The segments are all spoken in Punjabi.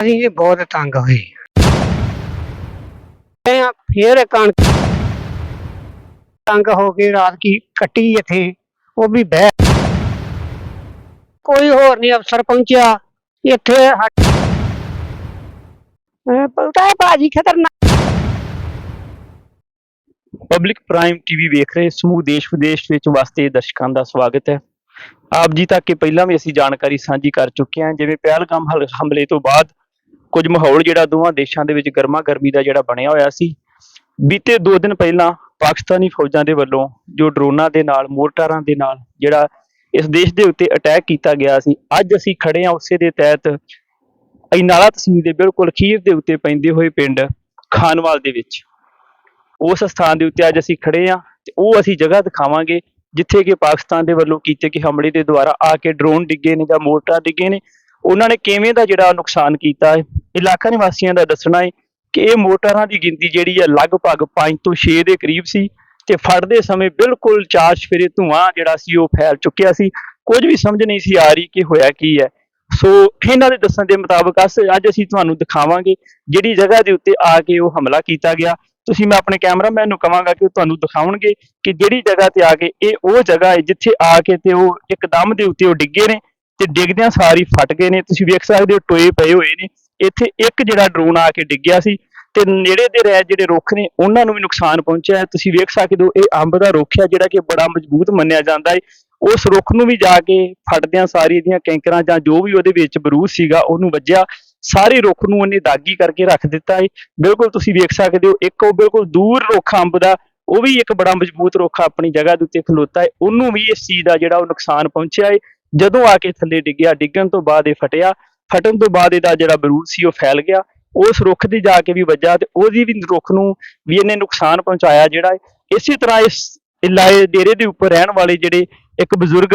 ਅਸੀਂ ਜੀ ਬਹੁਤ ਤੰਗ ਹੋਏ। ਇਹ ਆ ਫੇਰ ਕਣਕ ਤੰਗ ਹੋ ਕੇ ਰਾਤ ਕੀ ਕੱਟੀ ਇੱਥੇ ਉਹ ਵੀ ਬਹਿ। ਕੋਈ ਹੋਰ ਨਹੀਂ ਅਫਸਰ ਪਹੁੰਚਿਆ ਇੱਥੇ ਹਟ। ਇਹ ਪਲਟਾ ਹੈ ਬਾਜੀ ਖਤਰਨਾਕ। ਪਬਲਿਕ ਪ੍ਰਾਈਮ ਟੀਵੀ ਵੇਖ ਰਹੇ ਸਮੂਹ ਦੇਸ਼ ਵਿਦੇਸ਼ ਵਿੱਚ ਵਸਦੇ ਦਰਸ਼ਕਾਂ ਦਾ ਸਵਾਗਤ ਹੈ। ਆਪ ਜੀ ਤੱਕ ਕਿ ਪਹਿਲਾਂ ਵੀ ਅਸੀਂ ਜਾਣਕਾਰੀ ਸਾਂਝੀ ਕਰ ਚੁੱਕੇ ਹਾਂ ਜਿਵੇਂ ਪਹਿਲਗਾਮ ਹਲ- ਹਮਲੇ ਤੋਂ ਬਾਅਦ ਕੁਝ ਮਾਹੌਲ ਜਿਹੜਾ ਦੋਵਾਂ ਦੇਸ਼ਾਂ ਦੇ ਵਿੱਚ ਗਰਮਾ ਗਰਮੀ ਦਾ ਜਿਹੜਾ ਬਣਿਆ ਹੋਇਆ ਸੀ। ਬੀਤੇ 2 ਦਿਨ ਪਹਿਲਾਂ ਪਾਕਿਸਤਾਨੀ ਫੌਜਾਂ ਦੇ ਵੱਲੋਂ ਜੋ ਡਰੋਨਾਂ ਦੇ ਨਾਲ, ਮੋਰਟਾਰਾਂ ਦੇ ਨਾਲ ਜਿਹੜਾ ਇਸ ਦੇਸ਼ ਦੇ ਉੱਤੇ ਅਟੈਕ ਕੀਤਾ ਗਿਆ ਸੀ, ਅੱਜ ਅਸੀਂ ਖੜੇ ਹਾਂ ਉਸੇ ਦੇ ਤਹਿਤ। ਇਨਾਲਾ ਤਹਿਸੀਲ ਦੇ ਬਿਲਕੁਲ ਖੀਰ ਦੇ ਉੱਤੇ ਪੈਂਦੇ ਹੋਏ ਪਿੰਡ ਖਾਨਵਾਲ ਦੇ ਵਿੱਚ। ਉਸ ਸਥਾਨ ਦੇ ਉੱਤੇ ਅੱਜ ਅਸੀਂ ਖੜੇ ਆ ਤੇ ਉਹ ਅਸੀਂ ਜਗ੍ਹਾ ਦਿਖਾਵਾਂਗੇ, ਜਿੱਥੇ ਕਿ ਪਾਕਿਸਤਾਨ ਦੇ ਵੱਲੋਂ ਕੀਤੇ ਗਏ ਹਮਲੇ ਦੇ ਦੁਆਰਾ ਆ ਕੇ ਡਰੋਨ ਡਿੱਗੇ ਨੇ ਜਾਂ ਮੋਰਟਾਰ ਡਿੱਗੇ ਨੇ। ਉਹਨਾਂ ਨੇ ਕਿਵੇਂ ਦਾ ਜਿਹੜਾ ਨੁਕਸਾਨ ਕੀਤਾ ਹੈ? ਇਲਾਕਾ ਨਿਵਾਸੀਆਂ ਦਾ ਦੱਸਣਾ ਹੈ ਕਿ ਇਹ ਮੋਟਰਾਂ ਦੀ ਗਿਣਤੀ ਜਿਹੜੀ ਹੈ ਲਗਭਗ 5 ਤੋਂ 6 ਦੇ ਕਰੀਬ ਸੀ ਤੇ ਫੜਦੇ ਸਮੇਂ ਬਿਲਕੁਲ ਚਾਰ ਸਫੇਰੇ ਧੂਆਂ ਜਿਹੜਾ ਸੀ ਉਹ ਫੈਲ ਚੁੱਕਿਆ ਸੀ। ਕੁਝ ਵੀ ਸਮਝ ਨਹੀਂ ਸੀ ਆ ਰਹੀ ਕਿ ਹੋਇਆ ਕੀ ਹੈ। ਸੋ ਇਹਨਾਂ ਦੇ ਦੱਸਣ ਦੇ ਮੁਤਾਬਕ ਅਸ ਅੱਜ ਅਸੀਂ ਤੁਹਾਨੂੰ ਦਿਖਾਵਾਂਗੇ ਜਿਹੜੀ ਜਗ੍ਹਾ ਦੇ ਉੱਤੇ ਆ ਕੇ ਉਹ ਹਮਲਾ ਕੀਤਾ ਗਿਆ। ਤੁਸੀਂ ਮੈਂ ਆਪਣੇ ਕੈਮਰਾਮੈਨ ਨੂੰ ਕਹਾਂਗਾ ਕਿ ਉਹ ਤੁਹਾਨੂੰ ਦਿਖਾਉਣਗੇ ਕਿ ਜਿਹੜੀ ਜਗ੍ਹਾ ਤੇ ਆ ਕੇ ਇਹ ਉਹ ਜਗ੍ਹਾ ਹੈ ਜਿੱਥੇ ਆ ਕੇ ਤੇ ਉਹ ਇੱਕਦਮ ਦੇ ਉੱਤੇ ਉਹ ਡਿੱਗੇ ਨੇ। ਤੇ ਡਿੱਗਦਿਆਂ ਸਾਰੀ ਫਟ ਗਏ ਨੇ। ਤੁਸੀਂ ਵੇਖ ਸਕਦੇ ਹੋ, ਟੋਏ ਪਏ ਹੋਏ ਨੇ। ਇੱਥੇ ਇੱਕ ਜਿਹੜਾ ਡਰੋਨ ਆ ਕੇ ਡਿੱਗਿਆ ਸੀ ਤੇ ਨੇੜੇ ਦੇ ਰਹਿ ਜਿਹੜੇ ਰੁੱਖ ਨੇ, ਉਹਨਾਂ ਨੂੰ ਵੀ ਨੁਕਸਾਨ ਪਹੁੰਚਿਆ ਹੈ। ਤੁਸੀਂ ਵੇਖ ਸਕਦੇ ਹੋ, ਇਹ ਅੰਬ ਦਾ ਰੁੱਖ ਹੈ ਜਿਹੜਾ ਕਿ ਬੜਾ ਮਜ਼ਬੂਤ ਮੰਨਿਆ ਜਾਂਦਾ ਹੈ। ਉਸ ਰੁੱਖ ਨੂੰ ਵੀ ਜਾ ਕੇ ਫਟਦਿਆਂ ਸਾਰੀ ਇਹਦੀਆਂ ਕੈਂਕਰਾਂ ਜਾਂ ਜੋ ਵੀ ਉਹਦੇ ਵਿੱਚ ਬਰੂਦ ਸੀਗਾ, ਉਹਨੂੰ ਵੱਜਿਆ। ਸਾਰੇ ਰੁੱਖ ਨੂੰ ਉਹਨੇ ਦਾਗੀ ਕਰਕੇ ਰੱਖ ਦਿੱਤਾ ਹੈ। ਬਿਲਕੁਲ ਤੁਸੀਂ ਵੇਖ ਸਕਦੇ ਹੋ, ਇੱਕ ਉਹ ਬਿਲਕੁਲ ਦੂਰ ਰੁੱਖ ਅੰਬ ਦਾ, ਉਹ ਵੀ ਇੱਕ ਬੜਾ ਮਜ਼ਬੂਤ ਰੁੱਖ ਆਪਣੀ ਜਗ੍ਹਾ ਦੇ ਉੱਤੇ ਖਲੋਤਾ ਹੈ। ਉਹਨੂੰ ਵੀ ਇਸ ਚੀਜ਼ ਦਾ ਜਿਹੜਾ ਉਹ ਨੁਕਸਾਨ ਪਹੁੰਚਿਆ ਹੈ। ਜਦੋਂ ਆ ਕੇ ਥੱਲੇ ਡਿੱਗਿਆ, ਡਿੱਗਣ ਤੋਂ ਬਾਅਦ ਇਹ ਫਟਿਆ। ਫਟਣ ਤੋਂ ਬਾਅਦ ਇਹਦਾ ਜਿਹੜਾ ਬਰੂਦ ਸੀ ਉਹ ਫੈਲ ਗਿਆ। ਉਸ ਰੁੱਖ ਤੇ ਜਾ ਕੇ ਵੀ ਵੱਜਾ ਤੇ ਉਹਦੀ ਵੀ ਰੁੱਖ ਨੂੰ ਵੀ ਇਹਨੇ ਨੁਕਸਾਨ ਪਹੁੰਚਾਇਆ ਜਿਹੜਾ ਹੈ। ਇਸੇ ਤਰ੍ਹਾਂ ਇਸ ਇਲਾਏ ਡੇਰੇ ਦੇ ਉੱਪਰ ਰਹਿਣ ਵਾਲੇ ਜਿਹੜੇ ਇੱਕ ਬਜ਼ੁਰਗ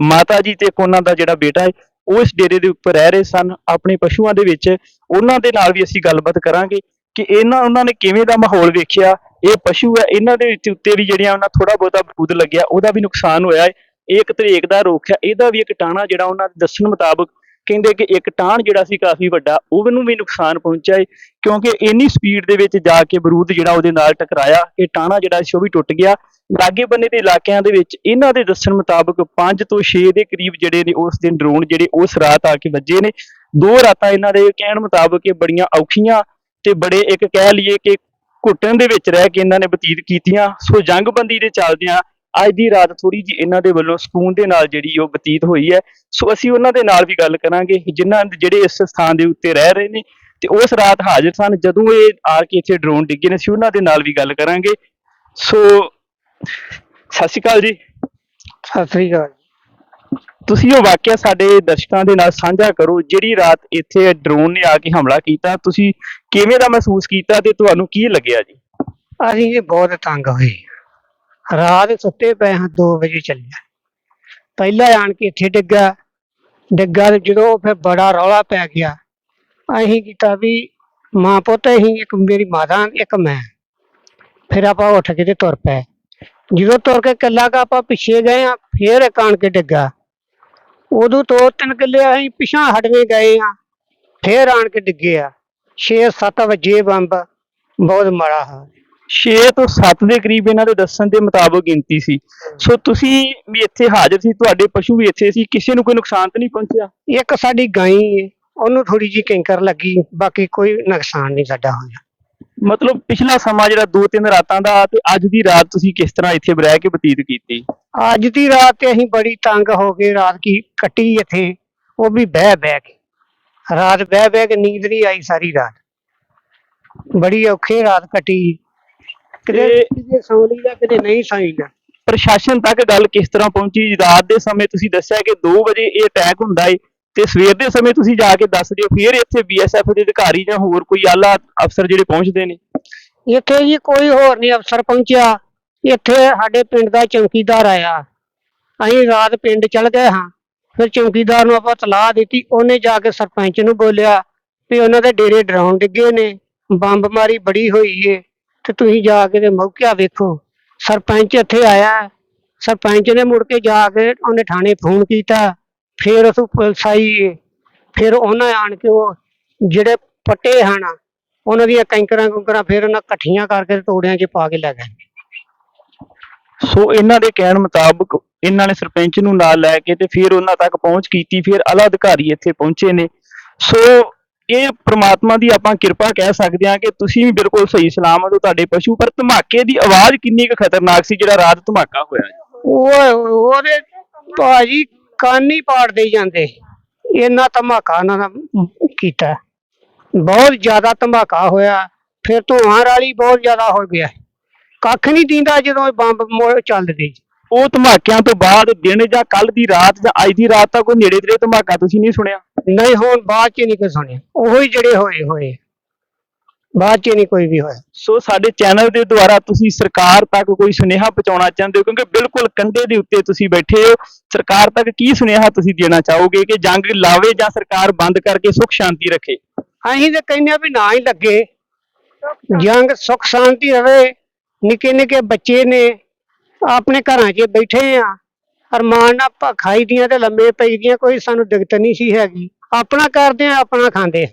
ਮਾਤਾ ਜੀ ਤੇ ਇੱਕ ਉਹਨਾਂ ਦਾ ਜਿਹੜਾ ਬੇਟਾ ਹੈ, ਉਹ ਇਸ ਡੇਰੇ ਦੇ ਉੱਪਰ ਰਹਿ ਰਹੇ ਸਨ। ਆਪਣੇ ਪਸ਼ੂਆਂ ਦੇ ਵਿੱਚ ਉਹਨਾਂ ਦੇ ਨਾਲ ਵੀ ਅਸੀਂ ਗੱਲਬਾਤ ਕਰਾਂਗੇ ਕਿ ਇਹਨਾਂ, ਉਹਨਾਂ ਨੇ ਕਿਵੇਂ ਦਾ ਮਾਹੌਲ ਵੇਖਿਆ। ਇਹ ਪਸ਼ੂ ਹੈ, ਇਹਨਾਂ ਦੇ ਵਿੱਚ ਉੱਤੇ ਵੀ ਜਿਹੜੀਆਂ ਉਹਨਾਂ ਥੋੜਾ ਬਹੁਤਾ ਬੂਦ ਲੱਗਿਆ, ਉਹਦਾ ਵੀ ਨੁਕਸਾਨ ਹੋਇਆ ਹੈ। ਇੱਕ ਤਰੇਕ ਦਾ ਰੁੱਖ ਹੈ, ਇਹਦਾ ਵੀ ਇੱਕ ਟਾਣਾ ਜਿਹੜਾ ਉਹਨਾਂ ਦੇ ਦੱਸਣ ਮੁਤਾਬਕ ਕਹਿੰਦੇ ਕਿ ਇੱਕ ਟਾਣ ਜਿਹੜਾ ਸੀ ਕਾਫੀ ਵੱਡਾ ਉਹਨੂੰ ਵੀ ਨੁਕਸਾਨ ਪਹੁੰਚਿਆ ਕਿਉਂਕਿ ਇੰਨੀ ਸਪੀਡ ਦੇ ਵਿੱਚ ਜਾ ਕੇ ਬਰੂਦ ਜਿਹੜਾ ਉਹਦੇ ਨਾਲ ਟਕਰਾਇਆ, ਇਹ ਟਾਣਾ ਜਿਹੜਾ ਸੀ ਉਹ ਵੀ ਟੁੱਟ ਗਿਆ। ਲਾਗੇ ਬੰਨੇ ਦੇ ਇਲਾਕਿਆਂ ਦੇ ਵਿੱਚ ਇਹਨਾਂ ਦੇ ਦੱਸਣ ਮੁਤਾਬਕ 5 ਤੋਂ 6 ਦੇ ਕਰੀਬ ਜਿਹੜੇ ਨੇ ਉਸ ਦਿਨ ਡਰੋਨ ਜਿਹੜੇ ਉਸ ਰਾਤ ਆ ਕੇ ਵੱਜੇ ਨੇ। ਦੋ ਰਾਤਾਂ ਇਹਨਾਂ ਦੇ ਕਹਿਣ ਮੁਤਾਬਕ ਇਹ ਬੜੀਆਂ ਔਖੀਆਂ ਤੇ ਬੜੇ ਇੱਕ ਕਹਿ ਲਈਏ ਕਿ ਘੁੱਟਣ ਦੇ ਵਿੱਚ ਰਹਿ ਕੇ ਇਹਨਾਂ ਨੇ ਬਤੀਤ ਕੀਤੀਆਂ। ਸੋ ਜੰਗਬੰਦੀ ਦੇ ਚੱਲਦਿਆਂ ਅੱਜ ਦੀ ਰਾਤ ਥੋੜੀ ਜੀ ਇਹਨਾਂ ਦੇ ਵੱਲੋਂ ਸਕੂਨ ਦੇ ਨਾਲ ਜਿਹੜੀ ਉਹ ਬਤੀਤ ਹੋਈ ਹੈ। ਸੋ ਅਸੀਂ ਉਹਨਾਂ ਦੇ ਨਾਲ ਵੀ ਗੱਲ ਕਰਾਂਗੇ ਜਿਨ੍ਹਾਂ ਜਿਹੜੇ ਇਸ ਸਥਾਨ ਦੇ ਉੱਤੇ ਰਹਿ ਰਹੇ ਨੇ ਤੇ ਉਸ ਰਾਤ ਹਾਜ਼ਰ ਸਨ ਜਦੋਂ ਇਹ ਆ ਕੇ ਇੱਥੇ ਡਰੋਨ ਡਿੱਗੇ ਨੇ ਅਸੀਂ ਉਹਨਾਂ ਦੇ ਨਾਲ ਵੀ ਗੱਲ ਕਰਾਂਗੇ। ਸੋ ਸਤਿ ਸ਼੍ਰੀ ਅਕਾਲ ਜੀ। ਸਤਿ ਸ੍ਰੀ ਅਕਾਲ ਤੁਸੀਂ ਉਹ ਵਾਕਿਆ ਸਾਡੇ ਦਰਸ਼ਕਾਂ ਦੇ ਨਾਲ ਸਾਂਝਾ ਕਰੋ ਜਿਹੜੀ ਰਾਤ ਇੱਥੇ ਡਰੋਨ ਨੇ ਆ ਕੇ ਹਮਲਾ ਕੀਤਾ ਤੁਸੀਂ ਕਿਵੇਂ ਦਾ ਮਹਿਸੂਸ ਕੀਤਾ ਤੇ ਤੁਹਾਨੂੰ ਕੀ ਲੱਗਿਆ ਜੀ? ਅਸੀਂ ਜੀ ਬਹੁਤ ਤੰਗ ਹੋਏ। ਰਾਤ ਸੁੱਤੇ ਪਏ ਹਾਂ 2 ਵਜੇ ਚੱਲਿਆ। ਪਹਿਲਾਂ ਆਣ ਕੇ ਇੱਥੇ ਡਿੱਗਾ ਡਿੱਗਾ ਤੇ ਜਦੋਂ ਫਿਰ ਬੜਾ ਰੌਲਾ ਪੈ ਗਿਆ। ਅਸੀਂ ਕੀਤਾ ਵੀ ਮਾਂ ਪੁੱਤ, ਅਸੀਂ ਇੱਕ ਮੇਰੀ ਮਾਤਾ, ਇੱਕ ਮੈਂ। ਫਿਰ ਆਪਾਂ ਉੱਠ ਕੇ ਤੇ ਤੁਰ ਪਏ। ਜਦੋਂ ਤੁਰ ਕੇ ਕੱਲਾ ਕਾ ਆਪਾਂ ਪਿੱਛੇ ਗਏ ਆ ਫੇਰ ਇੱਕ ਆਣ ਕੇ ਡਿੱਗਾ। ਉਦੋਂ ਤੋਂ ਤਿੰਨ ਕਿੱਲੇ ਅਸੀਂ ਪਿਛਾਂ ਹਟਵੇਂ ਗਏ ਆ ਫੇਰ ਆਣ ਕੇ ਡਿੱਗੇ ਆ। 6-7 ਵਜੇ ਬੰਬ, ਬਹੁਤ ਮਾੜਾ ਹਾਲ। 6 ਤੋਂ 7 ਦੇ ਕਰੀਬ ਇਹਨਾਂ ਦੇ ਦੱਸਣ ਦੇ ਮੁਤਾਬਕ ਗਿਣਤੀ ਸੀ। ਸੋ ਤੁਸੀਂ ਵੀ ਇੱਥੇ ਹਾਜ਼ਰ ਸੀ ਤੁਹਾਡੇ ਪਸ਼ੂ ਵੀ ਇੱਥੇ ਸੀ ਕਿਸੇ ਨੂੰ ਕੋਈ ਨੁਕਸਾਨ ਤਾਂ ਨਹੀਂ ਪਹੁੰਚਿਆ? ਇੱਕ ਸਾਡੀ ਗਾਈ ਹੈ ਉਹਨੂੰ ਥੋੜੀ ਜੀ ਕੈਂਕਰ ਲੱਗੀ ਬਾਕੀ ਕੋਈ ਨੁਕਸਾਨ ਨਹੀਂ ਸਾਡਾ ਹੋਇਆ। ਮਤਲਬ ਪਿਛਲਾ ਸਮਾਂ ਜਿਹੜਾ 2-3 ਰਾਤਾਂ ਦਾ ਤੇ ਅੱਜ ਦੀ ਰਾਤ ਤੁਸੀਂ ਕਿਸ ਤਰ੍ਹਾਂ ਇੱਥੇ ਰਹਿ ਕੇ ਬਤੀਤ ਕੀਤੀ? ਅੱਜ ਦੀ ਰਾਤ ਤੇ ਅਸੀਂ ਬੜੀ ਤੰਗ ਹੋ ਗਏ ਰਾਤ ਕੀ ਕੱਟੀ ਇੱਥੇ ਉਹ ਵੀ ਬਹਿ ਬਹਿ ਕੇ। ਰਾਤ ਬਹਿ ਬਹਿ ਕੇ ਨੀਂਦ ਨਹੀਂ ਆਈ ਸਾਰੀ ਰਾਤ। ਬੜੀ ਔਖੀ ਰਾਤ ਕੱਟੀ। ਕਿਤੇ ਤੇ- ਕਿਤੇ ਸੌਂ ਲਈਦਾ ਕਿਤੇ ਨਹੀਂ ਸੌਂਈਦਾ ਪ੍ਰਸ਼ਾਸਨ ਤੱਕ ਗੱਲ ਕਿਸ ਤਰ੍ਹਾਂ ਪਹੁੰਚੀ? ਰਾਤ ਦੇ ਸਮੇਂ ਤੁਸੀਂ ਦੱਸਿਆ ਕਿ 2 ਵਜੇ ਇਹ ਅਟੈਕ ਹੁੰਦਾ ਹੈ ਤੇ ਸਵੇਰ ਦੇ ਸਮੇਂ ਤੁਸੀਂ ਜਾ ਕੇ ਦੱਸ ਦਿਓ ਫਿਰ ਇੱਥੇ ਬੀਐਸਐਫ ਦੇ ਅਧਿਕਾਰੀ ਜਾਂ ਹੋਰ ਕੋਈ ਆਲਾ ਅਫਸਰ ਜਿਹੜੇ ਪਹੁੰਚਦੇ ਨੇ? ਇੱਥੇ ਜੀ ਕੋਈ ਹੋਰ ਨਹੀਂ ਅਫਸਰ ਪਹੁੰਚਿਆ। ਇੱਥੇ ਸਾਡੇ ਪਿੰਡ ਦਾ ਚੌਕੀਦਾਰ ਆਇਆ। ਅਸੀਂ ਰਾਤ ਪਿੰਡ ਚਲ ਗਏ ਹਾਂ। ਫਿਰ ਚੌਕੀਦਾਰ ਨੂੰ ਆਪਾਂ ਤਲਾਹ ਦਿੱਤੀ। ਉਹਨੇ ਜਾ ਕੇ ਸਰਪੰਚ ਨੂੰ ਬੋਲਿਆ ਵੀ ਉਹਨਾਂ ਦੇ ਡੇਰੇ ਡਰਾਉਣ ਡਿੱਗੇ ਨੇ। ਬੰਬ ਮਾਰੀ ਬੜੀ ਹੋਈ ਏ। ਤੇ ਤੁਸੀਂ ਜਾ ਕੇ ਤੇ ਮੌਕਿਆ ਵੇਖੋ। ਸਰਪੰਚ ਇੱਥੇ ਆਇਆ। ਸਰਪੰਚ ਨੇ ਮੁੜ ਕੇ ਜਾ ਕੇ ਉਹਨੇ ਥਾਣੇ ਫੋਨ ਕੀਤਾ। ਫਿਰ ਉਸ ਪੁਲਿਸ ਆਈ। ਫਿਰ ਉਹਨਾਂ ਆਣ ਕੇ ਉਹ ਜਿਹੜੇ ਪੱਟੇ ਹਨ, ਉਹਨਾਂ ਦੀਆਂ ਕੈਂਕਰਾਂ ਕੁੰਕਰਾਂ ਫਿਰ ਉਹਨਾਂ ਇਕੱਠੀਆਂ ਕਰਕੇ ਤੋੜਿਆਂ 'ਚ ਪਾ ਕੇ ਲੈ ਗਏ। ਸੋ ਇਹਨਾਂ ਦੇ ਕਹਿਣ ਮੁਤਾਬਕ ਇਹਨਾਂ ਨੇ ਸਰਪੰਚ ਨੂੰ ਨਾਲ ਲੈ ਕੇ ਤੇ ਫਿਰ ਉਹਨਾਂ ਤੱਕ ਪਹੁੰਚ ਕੀਤੀ। ਫਿਰ ਆਲਾ ਅਧਿਕਾਰੀ ਇੱਥੇ ਪਹੁੰਚੇ ਨੇ। ਸੋ ਇਹ ਪ੍ਰਮਾਤਮਾ ਦੀ ਆਪਾਂ ਕਿਰਪਾ ਕਹਿ ਸਕਦੇ ਹਾਂ ਕਿ ਤੁਸੀਂ ਵੀ ਬਿਲਕੁਲ ਸਹੀ ਸਲਾਮਤ ਹੋ ਤੁਹਾਡੇ ਪਸ਼ੂ, ਪਰ ਧਮਾਕੇ ਦੀ ਆਵਾਜ਼ ਕਿੰਨੀ ਕੁ ਖਤਰਨਾਕ ਸੀ ਜਿਹੜਾ ਰਾਤ ਧਮਾਕਾ ਹੋਇਆ ਉਹ ਉਹਦੇ ਭਾਜੀ ਕੰਨ ਹੀ ਪਾੜ ਦੇ ਜਾਂਦੇ। ਇੰਨਾ ਧਮਾਕਾ ਉਹਨਾਂ ਦਾ ਕੀਤਾ। ਬਹੁਤ ਜ਼ਿਆਦਾ ਧਮਾਕਾ ਹੋਇਆ। ਫਿਰ ਧੂਆਂ ਰਾਲੀ ਬਹੁਤ ਜ਼ਿਆਦਾ ਹੋ ਗਿਆ। ਕੱਖ ਨਹੀਂ ਦਿੰਦਾ ਜਦੋਂ ਇਹ ਬੰਬ ਚੱਲਦੇ ਉਹ ਧਮਾਕਿਆਂ ਤੋਂ ਬਾਅਦ ਦਿਨ ਜਾਂ ਕੱਲ ਦੀ ਰਾਤ ਜਾਂ ਅੱਜ ਦੀ ਰਾਤ ਤੱਕ ਕੋਈ ਨੇੜੇ ਤੇੜੇ ਧਮਾਕਾ ਤੁਸੀਂ ਨਹੀਂ ਸੁਣਿਆ? ਨਹੀਂ ਹੁਣ ਬਾਅਦ ਚ ਨਹੀਂ ਕੋਈ ਸੁਣਿਆ। ਉਹੀ ਜਿਹੜੇ ਹੋਏ ਹੋਏ। ਬਾਅਦ ਚ ਨਹੀਂ ਕੋਈ ਵੀ ਹੋਇਆ। ਸੋ ਸਾਡੇ ਚੈਨਲ ਦੇ ਦੁਆਰਾ ਤੁਸੀਂ ਸਰਕਾਰ ਤੱਕ ਕੋਈ ਸੁਨੇਹਾ ਪਹੁੰਚਾਉਣਾ ਚਾਹੁੰਦੇ ਹੋ? ਕਿਉਂਕਿ ਬਿਲਕੁਲ ਕੰਢੇ ਦੇ ਉੱਤੇ ਤੁਸੀਂ ਬੈਠੇ ਹੋ। ਸਰਕਾਰ ਤੱਕ ਕੀ ਸੁਨੇਹਾ ਤੁਸੀਂ ਦੇਣਾ ਚਾਹੋਗੇ ਕਿ ਜੰਗ ਲਾਵੇ ਜਾਂ ਸਰਕਾਰ ਬੰਦ ਕਰਕੇ ਸੁਖ ਸ਼ਾਂਤੀ ਰੱਖੇ? ਅਸੀਂ ਤਾਂ ਕਹਿੰਦੇ ਆ ਵੀ ਨਾ ਹੀ ਲੱਗੇ। ਜੰਗ ਸੁਖ ਸ਼ਾਂਤੀ ਰਵੇ। ਨਿੱਕੇ ਨਿੱਕੇ ਬੱਚੇ ਨੇ। ਆਪਣੇ ਘਰਾਂ 'ਚ ਬੈਠੇ ਆ। ਅਰਮਾਨ ਨਾਲ ਖਾਈ ਦੀਆਂ ਤੇ ਲੰਮੇ ਪਈ ਦੀਆਂ, ਕੋਈ ਸਾਨੂੰ ਦਿੱਕਤ ਨਹੀਂ ਸੀ ਹੈਗੀ। ਆਪਣਾ ਕਰਦੇ ਆ, ਆਪਣਾ ਖਾਂਦੇ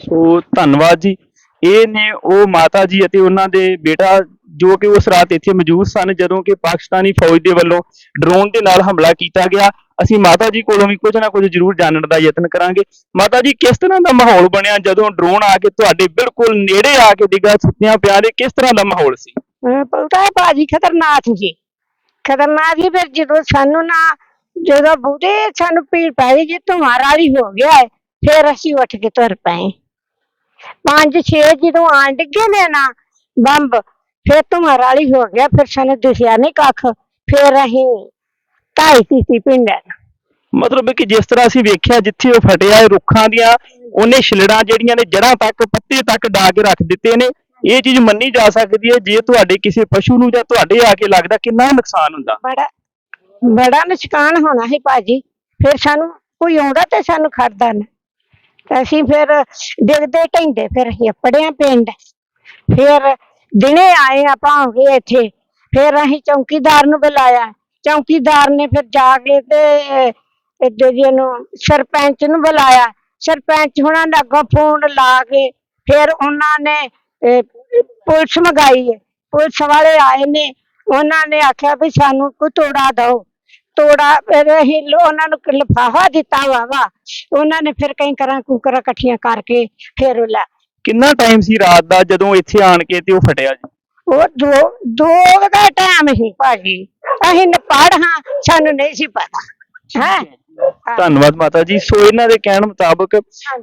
ਸੋ ਧੰਨਵਾਦ ਜੀ। ਇਹ ਨੇ ਉਹ ਮਾਤਾ ਜੀ ਅਤੇ ਉਹਨਾਂ ਦੇ ਬੇਟਾ ਜੋ ਕਿ ਉਸ ਰਾਤ ਇੱਥੇ ਮੌਜੂਦ ਸਨ, ਜਦੋਂ ਕਿ ਪਾਕਿਸਤਾਨੀ ਫੌਜ ਦੇ ਵੱਲੋਂ ਡਰੋਨ ਦੇ ਨਾਲ ਹਮਲਾ ਕੀਤਾ ਗਿਆ। ਅਸੀਂ ਮਾਤਾ ਜੀ ਕੋਲੋਂ ਵੀ ਕੁਝ ਨਾ ਕੁਝ ਜ਼ਰੂਰ ਜਾਣਨ ਦਾ ਯਤਨ ਕਰਾਂਗੇ। ਮਾਤਾ ਜੀ, ਕਿਸ ਤਰ੍ਹਾਂ ਦਾ ਮਾਹੌਲ ਬਣਿਆ ਜਦੋਂ ਡਰੋਨ ਆ ਕੇ ਤੁਹਾਡੇ ਬਿਲਕੁਲ ਨੇੜੇ ਆ ਕੇ ਡਿੱਗਾ, ਸੁੱਤਿਆਂ ਪਿਆ ਦੇ ਕਿਸ ਤਰ੍ਹਾਂ ਦਾ ਮਾਹੌਲ ਸੀ? ਪਤਾ ਭਾਜੀ ਖਤਰਨਾਕ ਜੀ। ਖਤਰਨਾਕ ਜੀ ਫਿਰ ਜਦੋਂ ਸਾਨੂੰ ਨਾ, ਜਦੋਂ ਬੂਟੇ ਸਾਨੂੰ ਪੀੜ ਪੈ ਗਈ, ਜੀ ਤੁਹਾਰਾ ਵੀ ਹੋ ਗਿਆ ਹੈ, ਫਿਰ ਅਸੀਂ ਉੱਠ ਕੇ ਤੁਰ ਪਏ। ਪੰਜ, ਛੇ ਜਦੋਂ ਆਣ ਡਿੱਗੇ ਨੇ ਨਾ, ਬੰਬ, ਫਿਰ ਤੁਹਾਰਾ ਵਾਲੀ ਹੋ ਗਿਆ, ਫਿਰ ਸਾਨੂੰ ਦਿਸਿਆ ਨਹੀਂ ਕੱਖ, ਫਿਰ ਅਸੀਂ ਢਾਈ ਕੀਤੀ ਪਿੰਡ। ਮਤਲਬ ਕਿ ਜਿਸ ਤਰ੍ਹਾਂ ਅਸੀਂ ਵੇਖਿਆ, ਜਿੱਥੇ ਉਹ ਫਟਿਆ ਹੈ ਰੁੱਖਾਂ ਦੀਆਂ, ਉਹਨੇ ਛਿਲੜਾਂ ਜਿਹੜੀਆਂ ਨੇ ਜੜਾਂ ਤੱਕ, ਪੱਤੇ ਤੱਕ ਡਾ ਕੇ ਰੱਖ ਦਿੱਤੇ ਨੇ। ਇਹ ਚੀਜ਼ ਮੰਨੀ ਜਾ ਸਕਦੀ ਹੈ ਜੇ ਤੁਹਾਡੇ ਕਿਸੇ ਪਸ਼ੂ ਨੂੰ ਜਾਂ ਤੁਹਾਡੇ ਆ ਕੇ ਲੱਗਦਾ ਕਿੰਨਾ ਨੁਕਸਾਨ ਹੁੰਦਾ। ਬੜਾ ਬੜਾ ਨੁਕਸਾਨ ਹੋਣਾ ਸੀ ਭਾਜੀ। ਫਿਰ ਸਾਨੂੰ ਕੋਈ ਆਉਂਦਾ ਤੇ ਸਾਨੂੰ ਖੜਦਾ ਨਾ। ਤੇ ਅਸੀਂ ਫਿਰ ਡਿੱਗਦੇ ਢਹਿੰਦੇ ਫਿਰ ਅਸੀਂ ਪੜਿਆ ਪਿੰਡ। ਫਿਰ ਦਿਨੇ ਆਏ ਆਪਾਂ ਹੋ ਗਏ ਇੱਥੇ। ਫਿਰ ਅਸੀਂ ਚੌਕੀਦਾਰ ਨੂੰ ਬੁਲਾਇਆ। ਚੌਕੀਦਾਰ ਨੇ ਫਿਰ ਜਾ ਕੇ ਤੇ ਇੱਥੇ ਜੀ ਨੂੰ ਸਰਪੰਚ ਨੂੰ ਬੁਲਾਇਆ। ਸਰਪੰਚ ਹੁਣਾਂ ਦਾ ਅੱਗੋਂ ਫੋਨ ਲਾ ਕੇ ਫਿਰ ਉਹਨਾਂ ਨੇ ਅਹ, ਪੁਲਿਸ ਮੰਗਾਈ ਹੈ। ਪੁਲਿਸ ਵਾਲੇ ਆਏ ਨੇ। ਉਹਨਾਂ ਨੇ ਆਖਿਆ ਵੀ ਸਾਨੂੰ ਕੋਈ ਤੋੜਾ ਦਿਓ। ਤੋੜਾ ਫਿਰ ਅਸੀਂ ਲੋ- ਉਹਨਾਂ ਨੂੰ ਲਿਫਾਫਾ ਦਿੱਤਾ ਵਾ ਵਾ। ਉਹਨਾਂ ਨੇ ਫਿਰ ਕਈ ਕਰਾਂ ਕੁਕਰਾਂ ਇਕੱਠੀਆਂ ਕਰਕੇ ਫਿਰ ਲੈ। ਕਿੰਨਾ ਟਾਈਮ ਸੀ ਰਾਤ ਦਾ ਜਦੋਂ ਇੱਥੇ ਆਣ ਕੇ ਤੇ ਉਹ ਫਟਿਆ ਜੀ? ਉਹ ਦੋ ਦੋ ਦਾ ਟਾਈਮ ਹੀ ਭਾਜੀ। ਅਸੀਂ ਨਪੜ ਹਾਂ ਸਾਨੂੰ ਨਹੀਂ ਸੀ ਪਤਾ। ਹੈ? ਧੰਨਵਾਦ ਮਾਤਾ ਜੀ। ਸੋ ਇਹਨਾਂ ਦੇ ਕਹਿਣ ਮੁਤਾਬਕ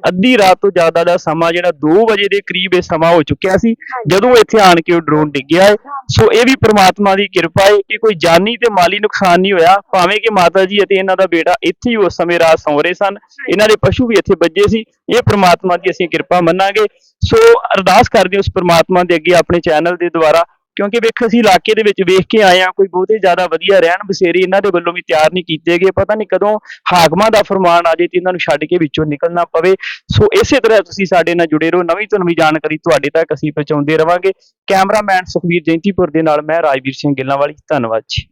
ਅੱਧੀ ਰਾਤ ਤੋਂ ਜ਼ਿਆਦਾ ਦਾ ਸਮਾਂ ਜਿਹੜਾ 2 ਵਜੇ ਦੇ ਕਰੀਬ ਇਹ ਸਮਾਂ ਹੋ ਚੁੱਕਿਆ ਸੀ। ਜਦੋਂ ਇੱਥੇ ਆਣ ਕੇ ਉਹ ਡਰੋਨ ਡਿੱਗਿਆ ਹੈ। ਸੋ ਇਹ ਵੀ ਪ੍ਰਮਾਤਮਾ ਦੀ ਕਿਰਪਾ ਹੈ ਕਿ ਕੋਈ ਜਾਨੀ ਤੇ ਮਾਲੀ ਨੁਕਸਾਨ ਨਹੀਂ ਹੋਇਆ। ਭਾਵੇਂ ਕਿ ਮਾਤਾ ਜੀ ਅਤੇ ਇਹਨਾਂ ਦਾ ਬੇਟਾ ਇੱਥੇ ਹੀ ਉਸ ਸਮੇਂ ਰਾਤ ਸੌਂ ਰਹੇ ਸਨ। ਇਹਨਾਂ ਦੇ ਪਸ਼ੂ ਵੀ ਇੱਥੇ ਵੱਜੇ ਸੀ। ਇਹ ਪ੍ਰਮਾਤਮਾ ਦੀ ਅਸੀਂ ਕਿਰਪਾ ਮੰਨਾਂਗੇ। ਸੋ ਅਰਦਾਸ ਕਰਦੇ ਹਾਂ ਉਸ ਪ੍ਰਮਾਤਮਾ ਦੇ ਅੱਗੇ ਆਪਣੇ ਚੈਨਲ ਦੇ ਦੁਆਰਾ ਕਿਉਂਕਿ ਵੇਖ ਅਸੀਂ ਇਲਾਕੇ ਦੇ ਵਿੱਚ ਵੇਖ ਕੇ ਆਏ ਆ ਕੋਈ ਬਹੁਤੇ ਜ਼ਿਆਦਾ ਵਧੀਆ ਰਹਿਣ ਬਸੇਰੇ ਇਹਨਾਂ ਦੇ ਵੱਲੋਂ ਵੀ ਤਿਆਰ ਨਹੀਂ ਕੀਤੇ ਗਏ। ਪਤਾ ਨਹੀਂ ਕਦੋਂ ਹਾਕਮਾਂ ਦਾ ਫਰਮਾਨ ਆ ਜੇ ਤੇ ਇਹਨਾਂ ਨੂੰ ਛੱਡ ਕੇ ਵਿੱਚੋਂ ਨਿਕਲਣਾ ਪਵੇ। ਸੋ ਇਸੇ ਤਰ੍ਹਾਂ ਤੁਸੀਂ ਸਾਡੇ ਨਾਲ ਜੁੜੇ ਰਹੋ। ਨਵੀਂ ਤੋਂ ਨਵੀਂ ਜਾਣਕਾਰੀ ਤੁਹਾਡੇ ਤੱਕ ਅਸੀਂ ਪਹੁੰਚਾਉਂਦੇ ਰਵਾਂਗੇ। ਕੈਮਰਾਮੈਨ ਸੁਖਵੀਰ ਜੈਂਤੀਪੁਰ ਦੇ ਨਾਲ ਮੈਂ ਰਾਜਵੀਰ ਸਿੰਘ ਗਿੱਲਾਂ ਵਾਲੀ ਧੰਨਵਾਦ ਜੀ।